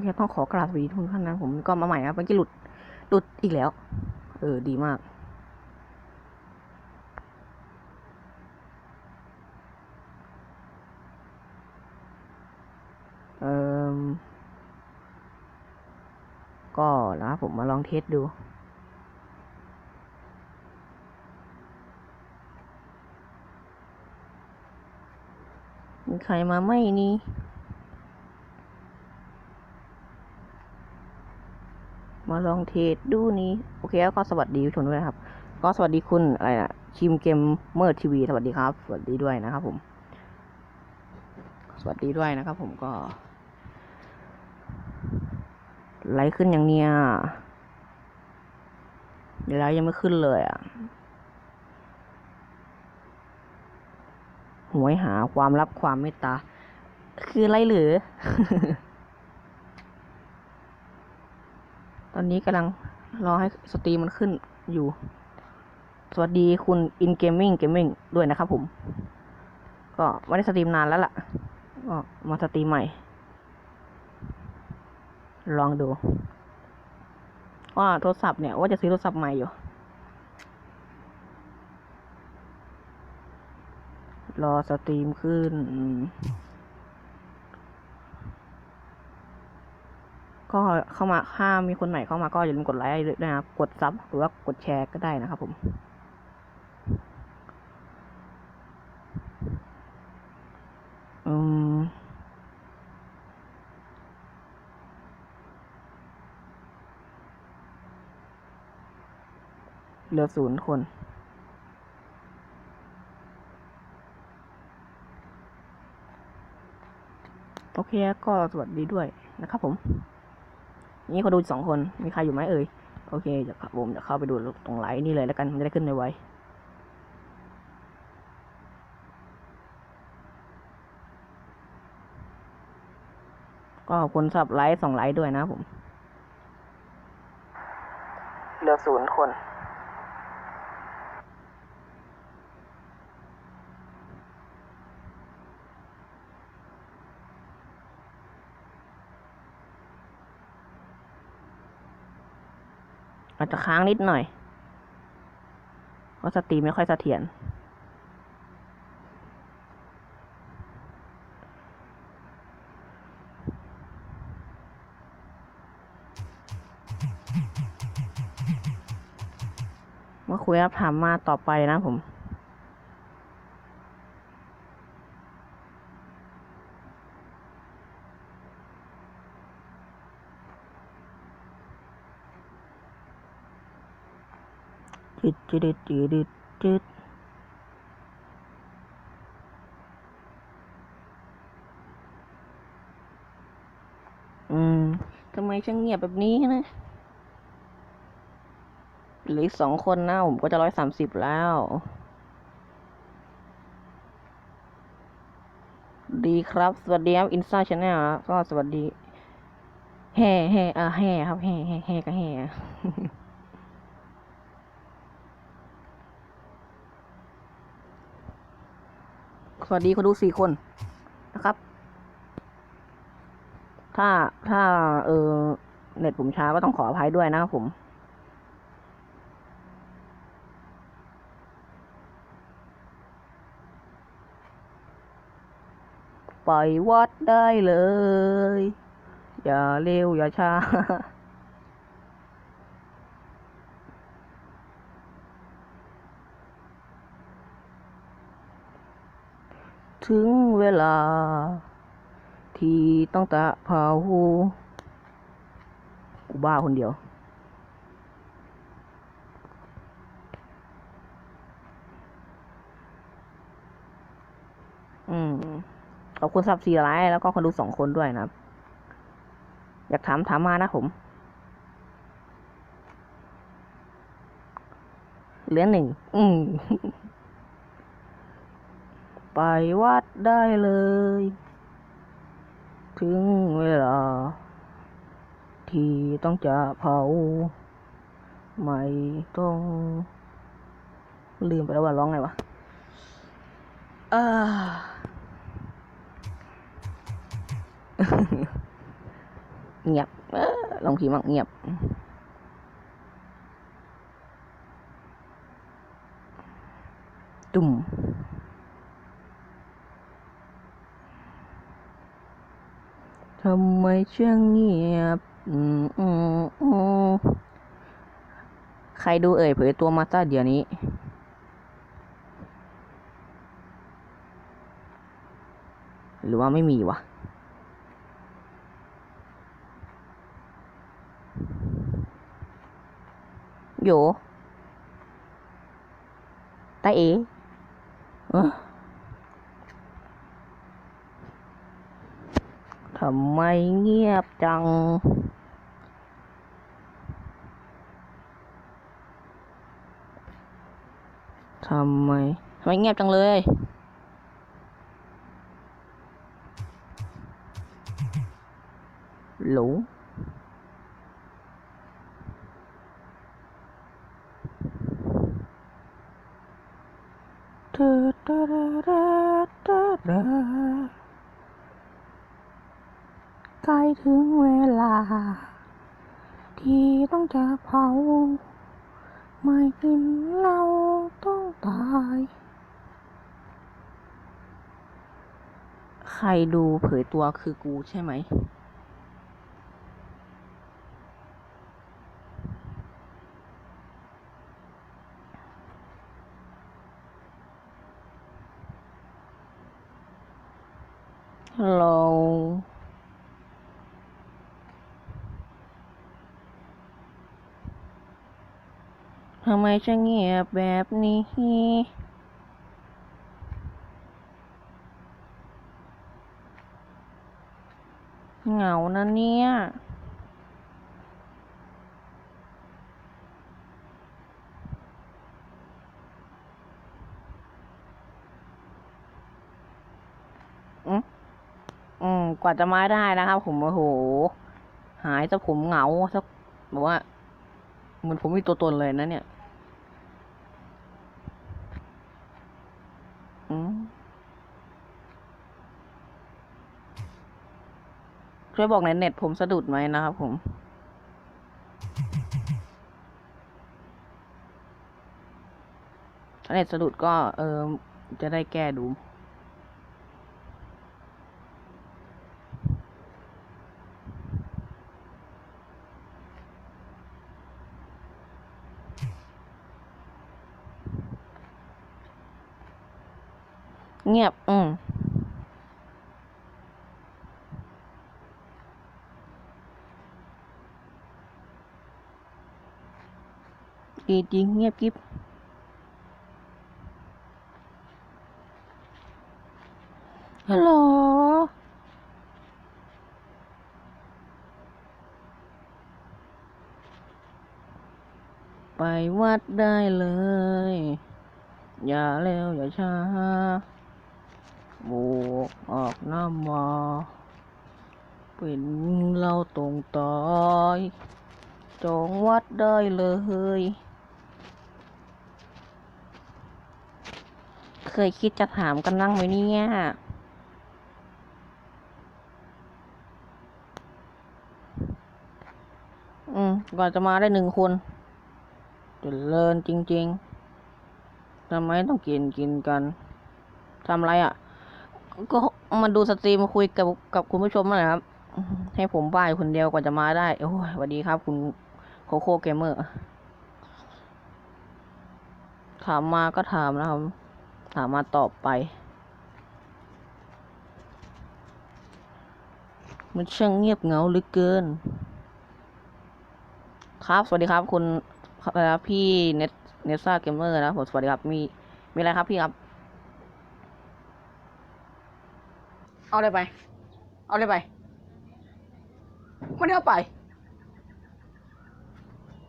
เนี่ยต้องขอกราบสวัสดีทุกท่านนะผมก็มาใหม่ครับเมื่อกี้หลุดหลุดอีกแล้ว เออ ดีมาก เออก็แล้วผมมาลองเทสดูมีใครมาไหมนี่ มาลองเทสดูนี้โอเคแล้วก็สวัสดีผู้ชมด้วยนะครับ ก็สวัสดีคุณอะไรนะชิมเกมเมอร์ทีวีสวัสดีครับ สวัสดีด้วยนะครับ ผม สวัสดีด้วยนะครับ ผมก็ไลค์ขึ้นอย่างเนี้ยไลค์ยังไม่ขึ้นเลยอะหวยหาความลับความเมตตา คืออะไรหรือ ตอนนี้กำลังรอให้สตรีมมันขึ้นอยู่ สวัสดีคุณ In Gaming Gaming ด้วยนะครับผม ก็ไม่ได้สตรีมนานแล้วล่ะ ก็มาสตรีมใหม่ ลองดู ว่าโทรศัพท์เนี่ย ว่าจะซื้อโทรศัพท์ใหม่อยู่ รอสตรีมขึ้น ก็เข้ามาถ้ามีคนใหม่เข้ามาก็อย่าลืมกดไลค์ด้วยนะครับ กดซับหรือว่ากดแชร์ก็ได้นะครับผมอืมเหลือศูนย์คนโอเคก็สวัสดีด้วยนะครับผม นี่เขาดูสองคน มีใครอยู่ไหมเอ่ย โอเคจะเข้าผมจะเข้าไปดูตรงไลน์นี่เลยแล้วกัน มันจะได้ขึ้นไวๆก็ขอบคุณสับไลน์สองไลน์ด้วยนะผม เหลือศูนย์คน อาจจะค้างนิดหน่อยเพราะสตรีมไม่ค่อยเสถียรมาคุยรับถามมาต่อไปนะผม จืดจืดจืดจืดจืดอืมทำไมช่างเงียบแบบนี้นะหลืออีกสองคนนะผมก็จะร้อยสามสิบแล้ว ดีครับ สวัสดีครับอินซ่าชาแนลก็สวัสดี แห่แห่อ่าแห่ครับ แห่แห่แห่ก็แห่ สวัสดีคนดูสี่คนนะครับ ถ้าถ้า เออเน็ตผมช้าก็ต้องขออภัยด้วยนะครับผมปล่อยวัดได้เลย อย่าเร็วอย่าช้า ถึงเวลา ที่ต้องตะเผากูบ้าคนเดียว อืม ขอบคุณซับซีไลท์แล้วก็คนดูสองคนด้วยนะครับ อยากถามถามมานะผมเหลือหนึ่ง อืม ไปวัดได้เลย ถึงเวลา ที่ต้องจะเผา ไม่ต้อง ลืมไปแล้วว่าร้องไงวะอ่าเงียบลองพิมพ์ว่าเงียบ ตุ่ม ทำไมเชื่องเงียบอืมอืมอืมใครดูเอ่ยเผยตัวมาซะเดี๋ยวนี้ หรือว่าไม่มีวะโยตาเอเออ ทำไมเงียบจัง ทำไม ทำไมเงียบจังเลย หลูธอเธอเธอเธอเธอเธอใกล้ถึงเวลา ที่ต้อง จากเผา ไม่กินเหล้าต้องตาย ใครดูเผยตัวคือกูใช่ไหมฮัลโหล ทำไมจะเงียบแบบนี้ เหงานะเนี่ยอืมอืมกว่าจะมาได้นะครับ ผมโอ้โห หายซะผมเหงาซะแบบว่าเหมือนผมมีตัวตนเลยนะเนี่ย ช่วยบอกในเน็ตผมสะดุดไหมนะครับผม ถ้าเน็ตสะดุดก็ เออ จะได้แก้ดูเงียบ อืม ดีจริงเงียบกิ๊บฮัลโหลไปวัดได้เลย อย่าเร็วอย่าช้าบวกออกน้ำมาเป็นเราตรงตายจองวัดได้เลย เคยคิดจะถามกันนั่งไหมเนี่ยอืมกว่าจะมาได้หนึ่งคนจะเลินจริง ๆทำไมต้องกินกินกันทำไรอะ่ะ ก็มาดูสตรีมคุยกับกับคุณผู้ชมนั่นแหละครับ ให้ผมบ้ายคนเดียวกว่าจะมาได้ โอ้ยสวัสดีครับ คุณโคโค่เกมเมอร์ ถามมาก็ถามนะครับ ถามมาตอบไป มันช่างเงียบเหงาเหลือเกิน ครับ สวัสดีครับ คุณอะไรนะพี่เน็ตเนซ่าเกมเมอร์นะผมสวัสดีครับ มี มีอะไรครับพี่ครับ เอาเลยไป เอาเลยไป ไม่ได้เอาไป